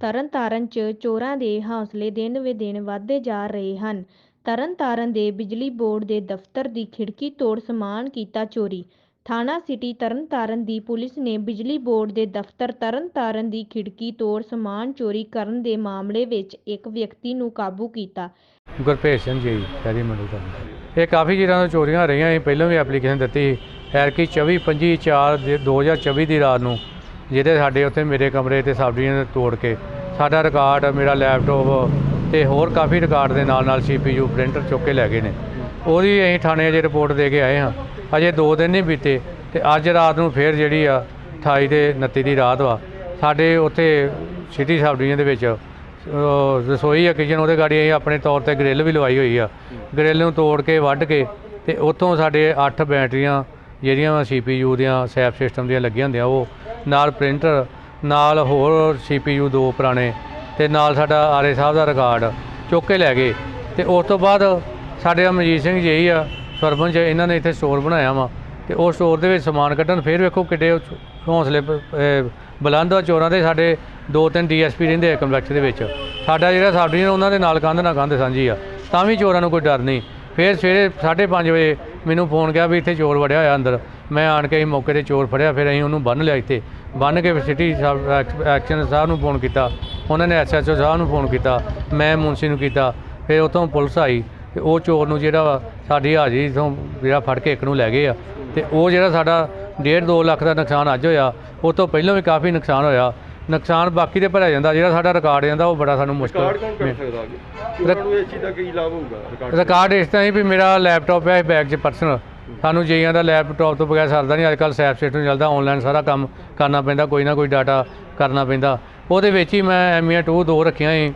ਤਰਨਤਾਰਨ 'ਚ ਚੋਰਾਂ ਦੇ ਹੌਸਲੇ ਦਿਨ ਵੇ ਦਿਨ ਵਧਦੇ ਜਾ ਰਹੇ ਹਨ। ਤਰਨਤਾਰਨ ਦੇ ਬਿਜਲੀ ਬੋਰਡ ਦੇ ਦਫ਼ਤਰ ਦੀ ਖਿੜਕੀ ਤੋੜ ਸਮਾਨ ਕੀਤਾ ਚੋਰੀ। ਥਾਣਾ ਸਿਟੀ ਤਰਨਤਾਰਨ ਦੀ ਪੁਲਿਸ ਨੇ ਬਿਜਲੀ ਬੋਰਡ ਦੇ ਦਫ਼ਤਰ ਤਰਨਤਾਰਨ ਦੀ ਖਿੜਕੀ ਤੋੜ ਸਮਾਨ ਚੋਰੀ ਕਰਨ ਦੇ ਮਾਮਲੇ ਵਿੱਚ ਇੱਕ ਵਿਅਕਤੀ ਨੂੰ ਕਾਬੂ ਕੀਤਾ। ਗੁਰਭੇਜ ਸਿੰਘ ਜੀ ਸ਼ਹਿਰੀ ਮੰਡੀ ਤੋਂ। ਇਹ ਕਾਫੀ ਜਿਹੜਾ ਤੋਂ ਚੋਰੀਆਂ ਰਹੀਆਂ ਇਹ ਪਹਿਲਾਂ ਵੀ ਐਪਲੀਕੇਸ਼ਨ ਦਿੱਤੀ ਐਰਕੀ 24 25 4 2024 ਦੀ ਰਾਤ ਨੂੰ ਜਿਹਦੇ ਸਾਡੇ ਉੱਥੇ ਮੇਰੇ ਕਮਰੇ ਤੇ ਸਬ ਨੇ ਤੋੜ ਕੇ ਸਾਡਾ ਰਿਕਾਰਡ ਮੇਰਾ ਲੈਪਟਾਪ ਤੇ ਹੋਰ ਕਾਫੀ ਰਿਕਾਰਡ ਦੇ ਨਾਲ ਨਾਲ CPU ਪ੍ਰਿੰਟਰ ਚੁੱਕ ਕੇ ਲੈ ਗਏ ਨੇ। ਉਹਦੀ ਅਸੀਂ ਥਾਣੇ ਅਜੇ ਰਿਪੋਰਟ ਦੇ ਕੇ ਆਏ ਹਾਂ। ਅਜੇ 2 ਦਿਨ ਨਹੀਂ ਬੀਤੇ ਤੇ ਅੱਜ ਰਾਤ ਨੂੰ ਫੇਰ ਜਿਹੜੀ ਆ 28 ਦੇ 29 ਦੀ ਰਾਤ ਵਾ, ਸਾਡੇ ਉੱਥੇ ਸਿਟੀ ਸਬ ਡਿਵੀਜ਼ਨ ਦੇ ਵਿੱਚ ਰਸੋਈ ਆ ਕਿਚਨ ਉਹਦੇ ਗਾੜੀ ਅਸੀਂ ਆਪਣੇ ਤੌਰ ਤੇ ਗ੍ਰਿਲ ਵੀ ਲਵਾਈ ਹੋਈ ਆ। ਗ੍ਰਿਲ ਨੂੰ ਤੋੜ ਕੇ, ਵੱਢ ਕੇ ਤੇ ਉੱਥੋਂ ਸਾਡੇ 8 ਬੈਟਰੀਆਂ ਜਿਹੜੀਆਂ ਵਾ CPU ਦੀਆਂ ਸੈਪ ਸਿਸਟਮ ਦੀਆਂ ਲੱਗੀਆਂ ਹੁੰਦੀਆਂ, ਉਹ ਨਾਲ ਪ੍ਰਿੰਟਰ, ਨਾਲ ਹੋਰ CPU ਦੋ ਪੁਰਾਣੇ ਤੇ ਨਾਲ ਸਾਡਾ ਆਰੇ ਸਾਹਿਬ ਦਾ ਰਿਕਾਰਡ ਚੁੱਕ ਕੇ ਲੈ ਗਏ। ਤੇ ਉਸ ਤੋਂ ਬਾਅਦ ਸਾਡੇ ਅਮਰਜੀਤ ਸਿੰਘ ਜੀ ਆ ਸਰਪੰਚ ਇਹਨਾਂ ਨੇ ਇੱਥੇ ਸਟੋਰ ਬਣਾਇਆ ਵਾ ਤੇ ਉਹ ਸਟੋਰ ਦੇ ਵਿੱਚ ਸਮਾਨ ਕੱਢਣ, ਫਿਰ ਵੇਖੋ ਕਿੱਡੇ ਉਹ ਹੌਸਲੇ ਪ- ਬੁਲੰਦ ਆ ਚੋਰਾਂ ਦੇ ਸਾਡੇ ਦੋ ਤਿੰਨ ਡੀਐਸਪੀ ਰਹਿੰਦੇ ਆ ਕੰਪਲੈਕਸ ਦੇ ਵਿੱਚ। ਸਾਡਾ ਜਿਹੜਾ ਸਾਡੀ, ਉਹਨਾਂ ਦੇ ਨਾਲ ਕੰਧ ਨਾ ਕੰਧ ਸਾਂਝੀ ਆ, ਤਾਂ ਵੀ ਚੋਰਾਂ ਨੂੰ ਕੋਈ ਡਰ ਨਹੀਂ। ਫਿਰ ਸਵੇਰੇ 5:30 ਵਜੇ ਮੈਨੂੰ ਫੋਨ ਗਿਆ ਵੀ ਇੱਥੇ ਚੋਰ ਵੜਿਆ ਹੋਇਆ ਅੰਦਰ। ਮੈਂ ਆਣ ਕੇ ਅਸੀਂ ਮੌਕੇ ਤੇ ਚੋਰ ਫੜਿਆ, ਫਿਰ ਅਸੀਂ ਉਹਨੂੰ ਬੰਨ ਲਿਆ ਇੱਥੇ। ਬੰਨ ਕੇ ਸਿਟੀ ਐਕਸ਼ਨ ਸਾਹਿਬ ਨੂੰ ਫੋਨ ਕੀਤਾ। ਉਹਨਾਂ ਨੇ ਐਸਐਚਓ ਸਾਹਿਬ ਨੂੰ ਫੋਨ ਕੀਤਾ, ਮੈਂ ਮੁਨਸ਼ੀ ਨੂੰ ਕੀਤਾ। ਫਿਰ ਉਤੋਂ ਪੁਲਿਸ ਆਈ ਤੇ ਉਹ ਚੋਰ ਨੂੰ ਜਿਹੜਾ ਵਾ, ਸਾਡੀ ਹਾਜ਼ਰੀ ਤੋਂ ਜਿਹੜਾ ਫੜ ਕੇ ਇੱਕ ਨੂੰ ਲੈ ਗਏ ਆ। ਤੇ ਉਹ ਜਿਹੜਾ ਸਾਡਾ 1.5 2 ਲੱਖ ਦਾ ਨੁਕਸਾਨ ਅੱਜ ਹੋਇਆ, ਉਹ ਤੋਂ ਪਹਿਲਾਂ ਵੀ ਕਾਫੀ ਨੁਕਸਾਨ ਹੋਇਆ। ਨੁਕਸਾਨ ਬਾਕੀ ਤੇ ਭਰਿਆ ਜਾਂਦਾ ਜਿਹੜਾ ਸਾਡਾ ਰਿਕਾਰਡ ਜਾਂਦਾ ਉਹ ਬੜਾ ਸਾਨੂੰ ਮੁਸ਼ਕਲ ਰਿਕਾਰਡ ਕੌਣ ਕਰ ਸਕਦਾ ਅੱਗੇ? ਚੋਰਾਂ ਨੂੰ ਇਸ ਚੀਜ਼ ਦਾ ਕੀ ਲਾਭ ਹੋਊਗਾ ਰਿਕਾਰਡ ਇਸ ਤਰ੍ਹਾਂ ਹੀ ਵੀ ਮੇਰਾ ਲੈਪਟਾਪ ਹੈ ਬੈਗ 'ਚ ਪਰਸਨਲ ਸਾਨੂੰ ਜਈਆਂ ਦਾ ਲੈਪਟਾਪ ਤੋਂ ਬਗੈਰ ਸਰਦਾ ਨਹੀਂ ਅੱਜਕੱਲ ਸੈਪ ਸਿਸਟਮ ਚੱਲਦਾ ਆਨਲਾਈਨ ਸਾਰਾ ਕੰਮ ਕਰਨਾ ਪੈਂਦਾ ਕੋਈ ਨਾ ਕੋਈ ਡਾਟਾ ਕਰਨਾ ਪੈਂਦਾ। ਉਹਦੇ ਵਿੱਚ ਹੀ ਮੈਂ ਐਮਏ 2 ਦੋ ਰੱਖੀਆਂ ਸੀ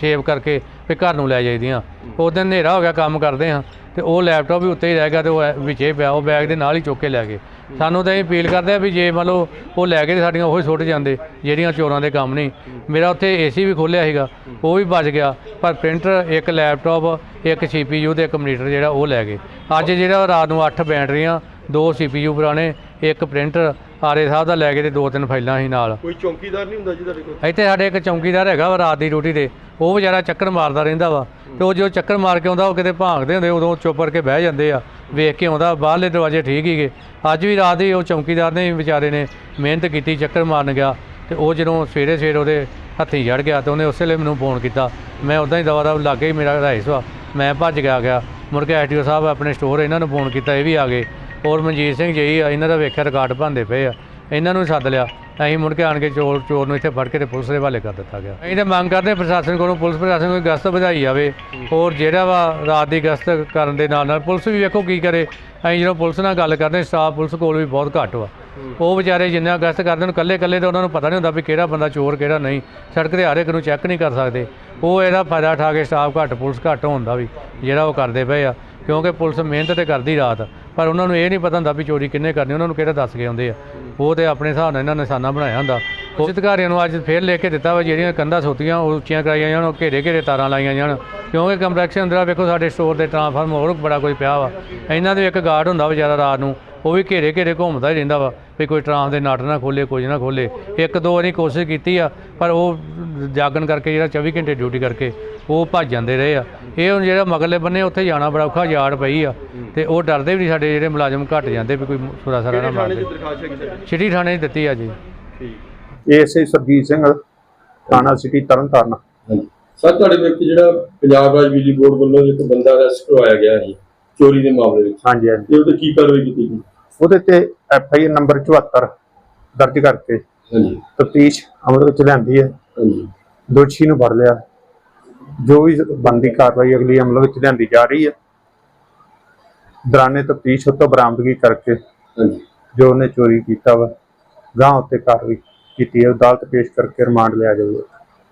ਸੇਵ ਕਰਕੇ ਵੀ ਘਰ ਨੂੰ ਲੈ ਜਾਈਦੀਆਂ। ਉਸ ਦਿਨ ਹਨੇਰਾ ਹੋ ਗਿਆ ਕੰਮ ਕਰਦੇ ਹਾਂ ਤੇ ਉਹ ਲੈਪਟਾਪ ਵੀ ਉੱਤੇ ਹੀ ਰਹਿ ਗਿਆ ਤੇ ਉਹ ਵਿੱਚੇ ਪਿਆ ਉਹ ਬੈਗ ਦੇ ਨਾਲ ਹੀ ਚੁੱਕ ਕੇ ਲੈ ਗਏ। ਸਾਨੂੰ ਤਾਂ ਇਹ ਅਪੀਲ ਕਰਦੇ ਆ ਵੀ ਜੇ ਮੰਨ ਲਓ ਉਹ ਲੈ ਕੇ ਤੇ ਸਾਡੀਆਂ ਉਹੀ ਸੁੱਟ ਜਾਂਦੇ, ਜਿਹੜੀਆਂ ਚੋਰਾਂ ਦੇ ਕੰਮ ਨਹੀਂ। ਮੇਰਾ ਉੱਥੇ ਏਸੀ ਵੀ ਖੋਲਿਆ ਸੀਗਾ, ਉਹ ਵੀ ਬਚ ਗਿਆ, ਪਰ ਪ੍ਰਿੰਟਰ, ਇੱਕ ਲੈਪਟਾਪ, ਇੱਕ CPU ਤੇ ਇੱਕ ਮਨੀਟਰ ਜਿਹੜਾ ਉਹ ਲੈ ਗਏ। ਅੱਜ ਜਿਹੜਾ ਰਾਤ ਨੂੰ 8 ਬੈਟਰੀਆਂ, ਦੋ CPU ਪੁਰਾਣੇ, ਇੱਕ ਪ੍ਰਿੰਟਰ ਆਰੇ ਸਾਹਿਬ ਦਾ ਲੈ ਗਏ ਤੇ ਦੋ ਤਿੰਨ ਫਾਈਲਾਂ ਸੀ ਨਾਲ। ਕੋਈ ਚੌਕੀਦਾਰ ਨਹੀਂ ਹੁੰਦਾ ਜੀ ਤੁਹਾਡੇ ਕੋਲ? ਇੱਥੇ ਸਾਡੇ ਇੱਕ ਚੌਂਕੀਦਾਰ ਹੈਗਾ ਵਾ ਰਾਤ ਦੀ ਡਿਊਟੀ ਤੇ। ਉਹ ਵਿਚਾਰਾ ਚੱਕਰ ਮਾਰਦਾ ਰਹਿੰਦਾ ਵਾ। ਤੇ ਉਹ ਜਦੋਂ ਚੱਕਰ ਮਾਰ ਕੇ ਆਉਂਦਾ ਉਹ ਕਿਤੇ ਭਾਂਗਦੇ ਹੁੰਦੇ ਉਦੋਂ ਚੁੱਪ ਕਰਕੇ ਬਹਿ ਜਾਂਦੇ ਆ। ਵੇਖ ਕੇ ਆਉਂਦਾ ਬਾਹਰਲੇ ਦਰਵਾਜ਼ੇ ਠੀਕ ਹੀਗੇ। ਅੱਜ ਵੀ ਰਾਤ ਦੀ ਉਹ ਚੌਂਕੀਦਾਰ ਨੇ ਵਿਚਾਰੇ ਨੇ ਮਿਹਨਤ ਕੀਤੀ ਚੱਕਰ ਮਾਰਨ ਗਿਆ। ਤੇ ਉਹ ਜਦੋਂ ਸਵੇਰੇ ਸਵੇਰੇ ਉਹਦੇ ਹੱਥੀ ਜੜ ਗਿਆ ਤੇ ਉਹਨੇ ਉਸੇ ਵੇਲੇ ਮੈਨੂੰ ਫੋਨ ਕੀਤਾ। ਮੈਂ ਉਦਾਂ ਹੀ ਦਵਾ ਦਾ ਲਾਗੇ ਹੀ ਮੇਰਾ ਰਾਈਸ ਵਾ। ਮੈਂ ਭੱਜ ਗਿਆ ਗਿਆ। ਮੁੜ ਕੇ ਐਸਟੀਓ ਸਾਹਿਬ ਆਪਣੇ ਸਟੋਰ ਇਹਨਾਂ ਨੂੰ ਫੋਨ ਕੀਤਾ ਇਹ ਵੀ ਆ ਗਏ। ਔਰ ਮਨਜੀਤ ਸਿੰਘ ਜੀ ਆ, ਇਹਨਾਂ ਦਾ ਵੇਖਿਆ ਰਿਕਾਰਡ ਭਾਂਦੇ ਪਏ ਆ। ਇਹਨਾਂ ਨੂੰ ਸੱਦ ਲਿਆ। ਅਸੀਂ ਮੁੜ ਕੇ ਆਣ ਕੇ ਚੋਰ ਚੋਰ ਨੂੰ ਇੱਥੇ ਫੜ ਕੇ ਤੇ ਪੁਲਿਸ ਦੇ ਹਵਾਲੇ ਕਰ ਦਿੱਤਾ ਗਿਆ। ਅਸੀਂ ਤਾਂ ਮੰਗ ਕਰਦੇ ਪ੍ਰਸ਼ਾਸਨ ਕੋਲੋਂ ਪੁਲਿਸ ਪ੍ਰਸ਼ਾਸਨ ਕੋਲ ਗਸ਼ਤ ਵਧਾਈ ਜਾਵੇ ਔਰ ਜਿਹੜਾ ਵਾ ਰਾਤ ਦੀ ਗਸ਼ਤ ਕਰਨ ਦੇ ਨਾਲ ਨਾਲ ਪੁਲਿਸ ਵੀ ਵੇਖੋ ਕੀ ਕਰੇ। ਅਸੀਂ ਜਦੋਂ ਪੁਲਿਸ ਨਾਲ ਗੱਲ ਕਰਦੇ ਸਟਾਫ ਪੁਲਿਸ ਕੋਲ ਵੀ ਬਹੁਤ ਘੱਟ ਵਾ। ਉਹ ਵਿਚਾਰੇ ਜਿੰਨਾ ਗਸ਼ਤ ਕਰਦੇ ਨੇ ਇਕੱਲੇ ਇਕੱਲੇ ਤਾਂ ਉਹਨਾਂ ਨੂੰ ਪਤਾ ਨਹੀਂ ਹੁੰਦਾ ਵੀ ਕਿਹੜਾ ਬੰਦਾ ਚੋਰ, ਕਿਹੜਾ ਨਹੀਂ। ਸੜਕ ਤੇ ਹਰ ਇੱਕ ਨੂੰ ਚੈੱਕ ਨਹੀਂ ਕਰ ਸਕਦੇ। ਉਹ ਇਹਦਾ ਫਾਇਦਾ ਉਠਾ ਕੇ ਸਟਾਫ ਘੱਟ, ਪੁਲਿਸ ਘੱਟ ਹੁੰਦਾ ਵੀ ਜਿਹੜਾ ਉਹ ਕਰਦੇ ਪਏ ਆ। ਕਿਉਂਕਿ ਪੁਲਿਸ ਮਿਹਨਤ ਤੇ ਕਰਦੀ ਰਾਤ। ਪਰ ਉਹਨਾਂ ਨੂੰ ਇਹ ਨਹੀਂ ਪਤਾ ਹੁੰਦਾ ਵੀ ਚੋਰੀ ਕਿੰਨੇ ਕਰਨੀ, ਉਹਨਾਂ ਨੂੰ ਕਿਹੜਾ ਦੱਸ ਕੇ ਆਉਂਦੇ ਆ। ਉਹ ਤੇ ਆਪਣੇ ਹਿਸਾਬ ਨਾਲ ਇਹਨਾਂ ਨੇ ਨਿਸ਼ਾਨਾ ਬਣਾਇਆ ਹੁੰਦਾ। ਉਸ ਅਧਿਕਾਰੀਆਂ ਨੂੰ ਅੱਜ ਫੇਰ ਲੈ ਕੇ ਦਿੱਤਾ ਵਾ, ਜਿਹੜੀਆਂ ਕੰਧਾਂ ਸੋਤੀਆਂ, ਉਹ ਉੱਚੀਆਂ ਕਰਾਈਆਂ ਜਾਣ, ਉਹ ਘੇਰੇ ਘੇਰੇ ਤਾਰਾਂ ਲਾਈਆਂ ਜਾਣ। ਕਿਉਂਕਿ ਕੰਪਲੈਕਸ ਅੰਦਰ ਆ ਵੇਖੋ, ਸਾਡੇ ਸਟੋਰ ਦੇ ਟਰਾਂਸਫਾਰਮ ਹੋਰ ਬੜਾ ਕੋਈ ਪਿਆ ਵਾ। ਇਹਨਾਂ ਦੇ ਇੱਕ ਗਾਰਡ ਹੁੰਦਾ ਵਿਚਾਰਾ ਰਾਤ ਨੂੰ, ਉਹ ਵੀ ਘੇਰੇ ਘੇਰੇ ਘੁੰਮਦਾ ਹੀ ਰਹਿੰਦਾ ਵਾ ਵੀ ਕੋਈ ਟਰਾਂਸ ਦੇ ਨਟ ਨਾ ਖੋਲੇ, ਕੁਝ ਨਾ ਖੋਲੇ। ਇੱਕ ਦੋ ਵਾਰੀ ਕੋਸ਼ਿਸ਼ ਕੀਤੀ ਆ, ਪਰ ਉਹ ਜਾਗਣ ਕਰਕੇ ਜਿਹੜਾ 24 ਘੰਟੇ ਡਿਊਟੀ ਕਰਕੇ ਉਹ ਭੱਜ ਜਾਂਦੇ ਰਹੇ ਆ। ਇਹ ਹੁਣ ਜਿਹੜਾ ਮਗਰਲੇ ਬੰਨੇ ਉੱਥੇ ਜਾਣਾ ਬੜਾ ਔਖਾ ਯਾਰ ਪਈ ਆ। ਤੇ ਉਹ ਡਰਦੇ ਵੀ ਨਹੀਂ ਸਾਡੇ ਜਿਹੜੇ ਮੁਲਾਜ਼ਮ ਘਟ ਜਾਂਦੇ ਵੀ ਕੋਈ ਸੁਰਾ ਸਰਾ ਨਾ ਕਿਸੇ ਦੀ। ਸਿਟੀ ਥਾਣੇ 'ਚ ਦਿੱਤੀ ਆ ਜੀ। ਠੀਕ। ਏਐਸਆਈ ਸਰਜੀਤ ਸਿੰਘ ਥਾਣਾ ਸਿਟੀ ਤਰਨਤਾਰਨ। ਹਾਂਜੀ। ਸਰ ਤੁਹਾਡੇ ਵਿੱਚ ਜਿਹੜਾ ਪੰਜਾਬ ਰਾਜ ਬਿਜਲੀ ਬੋਰਡ ਵੱਲੋਂ ਇੱਕ ਬੰਦਾ ਅਰੈਸਟ ਕਰਵਾਇਆ ਗਿਆ ਸੀ ਚੋਰੀ ਦੇ ਮਾਮਲੇ ਵਿੱਚ। ਹਾਂਜੀ ਹਾਂਜੀ। ਇਹ ਉੱਤੇ ਕੀ ਕਾਰਵਾਈ ਕੀਤੀ ਗਈ? ਉਹਦੇ ਤੇ ਐਫ ਆਈ ਆਰ ਨੰਬਰ 74 ਦਰਜ ਕਰਕੇ ਹਾਂਜੀ। ਤਫਤੀਸ਼ ਅਮਲ ਵਿੱਚ ਲਿਆਂਦੀ ਹੈ। ਹਾਂਜੀ। ਦੋਸ਼ੀ ਨੂੰ ਫੜ ਲਿਆ। ਜੋ ਵੀ ਬੰਦੀ ਕਾਰਵਾਈ ਅਗਲੀ ਅਮਲ ਵਿੱਚ ਲਿਆਂਦੀ ਜਾ ਰਹੀ ਹੈ। ਦੌਰਾਨੇ ਤਫਤੀਸ਼ ਉਤੋਂ ਬਰਾਮਦਗੀ ਕਰਕੇ ਜੋ ਉਹਨੇ ਚੋਰੀ ਕੀਤਾ ਵਾ ਗਾਂ ਉੱਤੇ ਕਾਰਵਾਈ ਕੀਤੀ ਹੈ ਅਦਾਲਤ ਪੇਸ਼ ਕਰਕੇ ਰਿਮਾਂਡ ਲਿਆ ਜਾਊਗਾ।